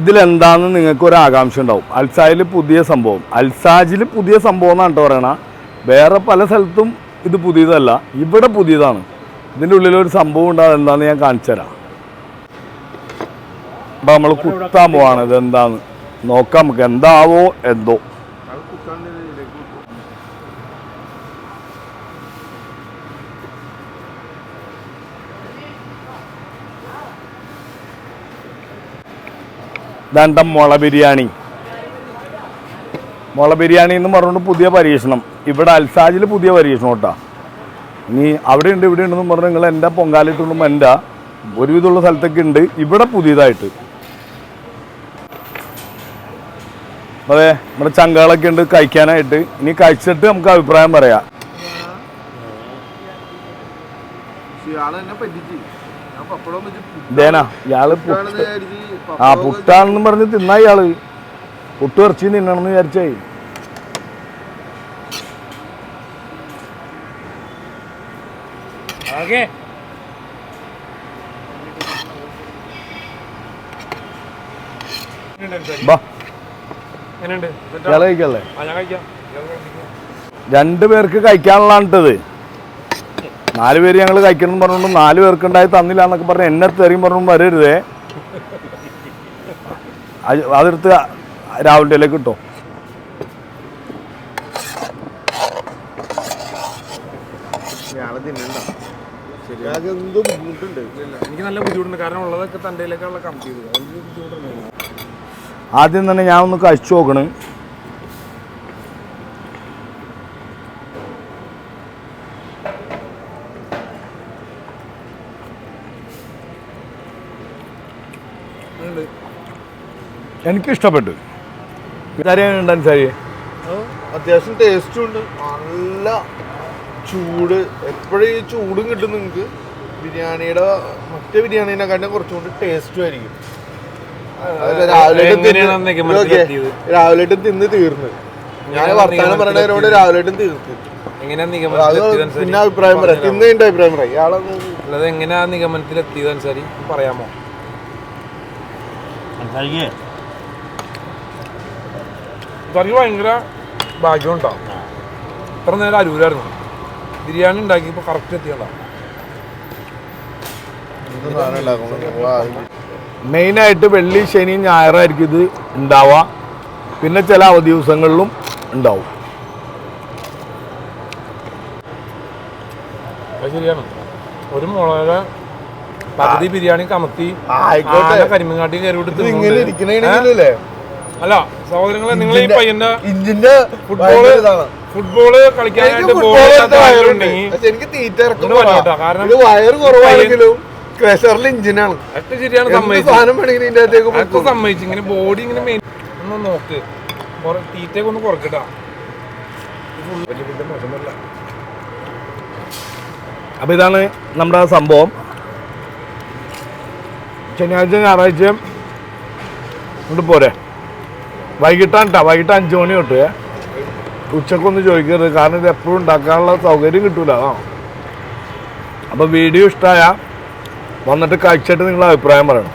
ഇതിലെന്താന്ന് നിങ്ങൾക്ക് ഒരു ആകാംക്ഷ ഉണ്ടാവും അൽസായിൽ പുതിയ സംഭവം. അൽസാജിൽ പുതിയ സംഭവം എന്നാണ് കേട്ടോ പറയണ. വേറെ പല സ്ഥലത്തും ഇത് പുതിയതല്ല. ഇവിടെ പുതിയതാണ്. ഇതിന്റെ ഉള്ളിലൊരു സംഭവം ഉണ്ടാകും എന്താണെന്ന് ഞാൻ കാണിച്ചു തരാം അപ്പം നമ്മൾ കുത്താൻ പോവാണ്. ഇത് എന്താന്ന് നോക്കാം നമുക്ക്. എന്താവോ എന്തോ. ദണ്ടം മുള ബിരിയാണി. മുള ബിരിയാണി എന്ന് പറഞ്ഞുകൊണ്ട് പുതിയ പരീക്ഷണം. ഇവിടെ അൽസാജിൽ പുതിയ പരീക്ഷണം കേട്ടോ. ഇനി അവിടെ ഉണ്ട് ഇവിടെ ഉണ്ടെന്ന് പറഞ്ഞ് നിങ്ങൾ എന്റെ പൊങ്കാലിട്ടുള്ള എന്റെ ഒരുവിധമുള്ള സ്ഥലത്തൊക്കെ ഉണ്ട്. ഇവിടെ പുതിയതായിട്ട്. അതെ നമ്മുടെ ചങ്കകളൊക്കെ ഉണ്ട് കഴിക്കാനായിട്ട്. ഇനി കഴിച്ചിട്ട് നമുക്ക് അഭിപ്രായം പറയാം. ഇതേനാ ഇയാൾ ആ പുട്ടാണെന്ന് പറഞ്ഞ് തിന്നാ ഇയാൾ. പുട്ട് ഇറച്ചി തിന്നണമെന്ന് വിചാരിച്ചായി ഓക്കെ കഴിക്കാനുള്ളത് രണ്ട് പേർക്ക് നാല് പേര് ഞങ്ങൾ കഴിക്കണം പറഞ്ഞുകൊണ്ട് നാല് പേർക്ക് ഉണ്ടായി തന്നില്ല എന്നൊക്കെ പറഞ്ഞ് എന്നെ തെറിയും പറഞ്ഞു വരരുതേ. അത് അതെടുത്ത് രാവിലെ ഇലേക്ക് കിട്ടോ എനിക്ക് നല്ല ബുദ്ധിമുട്ടുണ്ട്. കാരണം ഉള്ളതൊക്കെ കമ്പി ആദ്യം തന്നെ ഞാൻ ഒന്ന് കഴിച്ചു നോക്കണ്. ഉണ്ട്. എനിക്കിഷ്ടപ്പെട്ടു. ഇതാരെയാണ് അനുസാരി അത്യാവശ്യം ടേസ്റ്റും ഉണ്ട്. നല്ല ചൂട്. എപ്പോഴും ഈ ചൂടും കിട്ടും നിങ്ങൾക്ക് ബിരിയാണിയുടെ മറ്റേ ബിരിയാണീനെക്കാട്ടും കുറച്ചും കൂടി ടേസ്റ്റും ആയിരിക്കും. രാവിലെ തിന്ന് തീർന്ന്. ഞാൻ വർത്തമാനം പറയണവരോട് രാവിലെ തീർത്ത്. നിഗമനത്തിൽ പിന്നെ അഭിപ്രായം പറയാം. തിന്ന് അഭിപ്രായം പറയാം. എങ്ങനെയാ നിഗമനത്തിലെത്തിയത് അനുസരി പറയാമോ? കറി ഭയങ്കര ഭാഗ്യം ഉണ്ടാവും. ഇത്ര നേരം അരൂരായിരുന്നു. ബിരിയാണി ഉണ്ടാക്കിയപ്പോൾ കറക്റ്റ് എത്തിയതാണ് മെയിനായിട്ട് വെള്ളി ശനി ഞായറായിരിക്കും ഇത് ഉണ്ടാവുക. പിന്നെ ചില അവധി ദിവസങ്ങളിലും ഉണ്ടാവും ശരിയാണ്. ഒരു മുളക് പകുതി ബിരിയാണി കമത്തി. ആയിക്കോട്ടെ. കരിമങ്ങാട്ടി കയറി കൊടുത്ത് ഇങ്ങനെ തിന്നുന്നുണ്ട്. അല്ല സഹോദരങ്ങളെ നിങ്ങൾ ഈ പയ്യന്റെ ഇഞ്ചിന്റെ ഫുട്ബോൾ. ഫുട്ബോൾ കളിക്കാനായിട്ട് ക്രഷറിൽ ഇഞ്ചിനാണ്. ശരിയാണ് സമ്മതിച്ചു. സമ്മതിച്ചു. ഇങ്ങനെ ബോഡി ഇങ്ങനെ മെയിൻ ഒന്ന് നോക്ക്. കുറെ തീറ്റയൊക്കെ ഒന്ന് കുറക്കട്ടാ. അപ്പൊ അപ്പോൾ ഇതാണ് നമ്മുടെ സംഭവം. ശനിയാഴ്ച ഞായറാഴ്ചയും ഇങ്ങോട്ട് പോരെ. വൈകിട്ടാണ് കേട്ടോ വൈകിട്ട് അഞ്ച് മണി തൊട്ട്. ഉച്ചക്കൊന്ന് ചോദിക്കരുത്. കാരണം ഇത് എപ്പോഴും ഉണ്ടാക്കാനുള്ള സൗകര്യം കിട്ടൂല. ആ അപ്പോൾ വീഡിയോ ഇഷ്ടമായ വന്നിട്ട് കഴിച്ചിട്ട് നിങ്ങളുടെ അഭിപ്രായം പറയണം.